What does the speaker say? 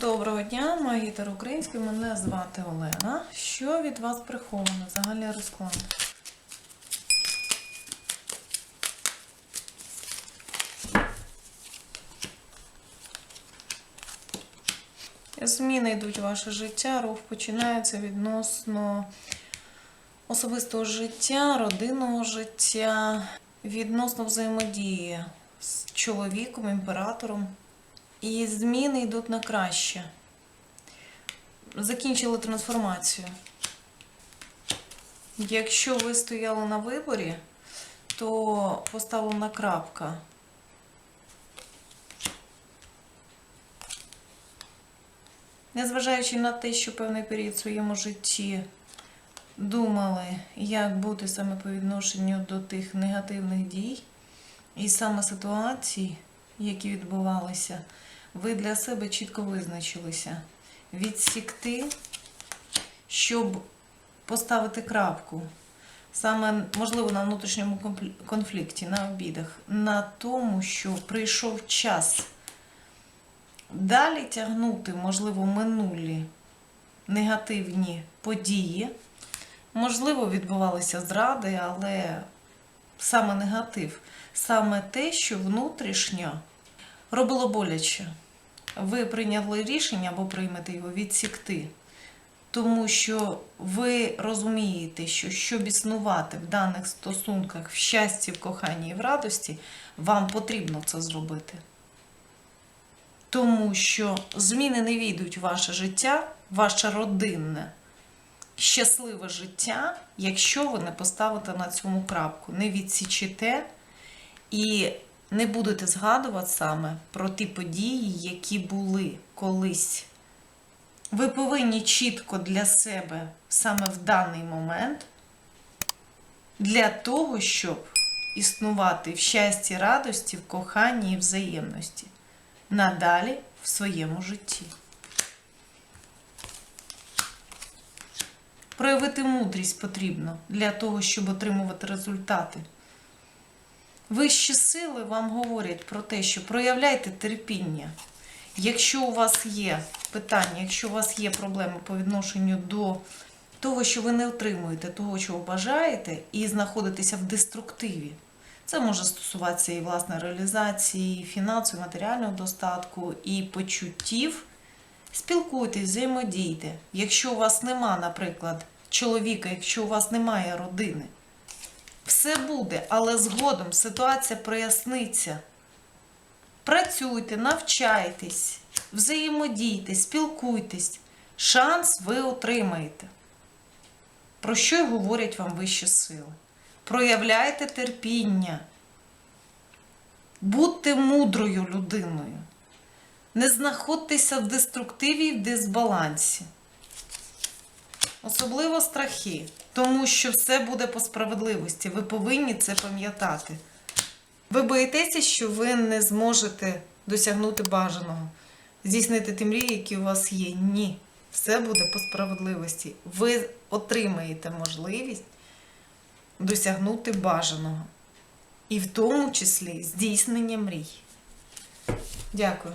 Доброго дня, магітер український. Мене звати Олена. Що від вас приховано? Загальний розклад. Зміни йдуть в ваше життя, рух починається відносно особистого життя, родинного життя, відносно взаємодії з чоловіком, імператором. І зміни йдуть на краще. Закінчили трансформацію. Якщо ви стояли на виборі, то поставлена крапка. Незважаючи на те, що певний період в своєму житті думали, як бути саме по відношенню до тих негативних дій і саме ситуацій, які відбувалися, ви для себе чітко визначилися. Відсікти, щоб поставити крапку. Саме, можливо, на внутрішньому конфлікті, на обідах, на тому, що прийшов час далі тягнути, можливо, минулі негативні події. Можливо, відбувалися зради, але саме негатив, саме те, що внутрішньо робило боляче. Ви прийняли рішення або приймете його відсікти, тому що ви розумієте, що щоб існувати в даних стосунках, в щасті, в коханні і в радості, вам потрібно це зробити. Тому що зміни не війдуть в ваше життя, ваше родинне, щасливе життя, якщо ви не поставите на цьому крапку, не відсічите і не будете згадувати саме про ті події, які були колись. Ви повинні чітко для себе саме в даний момент, для того, щоб існувати в щасті, радості, в коханні і взаємності надалі в своєму житті. Проявити мудрість потрібно для того, щоб отримувати результати. Вищі сили вам говорять про те, що проявляйте терпіння. Якщо у вас є питання, якщо у вас є проблеми по відношенню до того, що ви не отримуєте того, чого бажаєте, і знаходитеся в деструктиві, це може стосуватися і власне реалізації, і фінансового, і матеріального достатку, і почуттів. Спілкуйтесь, взаємодійте. Якщо у вас нема, наприклад, чоловіка, якщо у вас немає родини, все буде, але згодом ситуація проясниться. Працюйте, навчайтесь, взаємодійте, спілкуйтесь. Шанс ви отримаєте. Про що й говорять вам вищі сили? Проявляйте терпіння. Будьте мудрою людиною. Не знаходьтеся в деструктиві і в дисбалансі. Особливо страхи, тому що все буде по справедливості. Ви повинні це пам'ятати. Ви боїтеся, що ви не зможете досягнути бажаного, здійснити ті мрії, які у вас є. Ні. Все буде по справедливості. Ви отримаєте можливість досягнути бажаного. І в тому числі здійснення мрій. Дякую.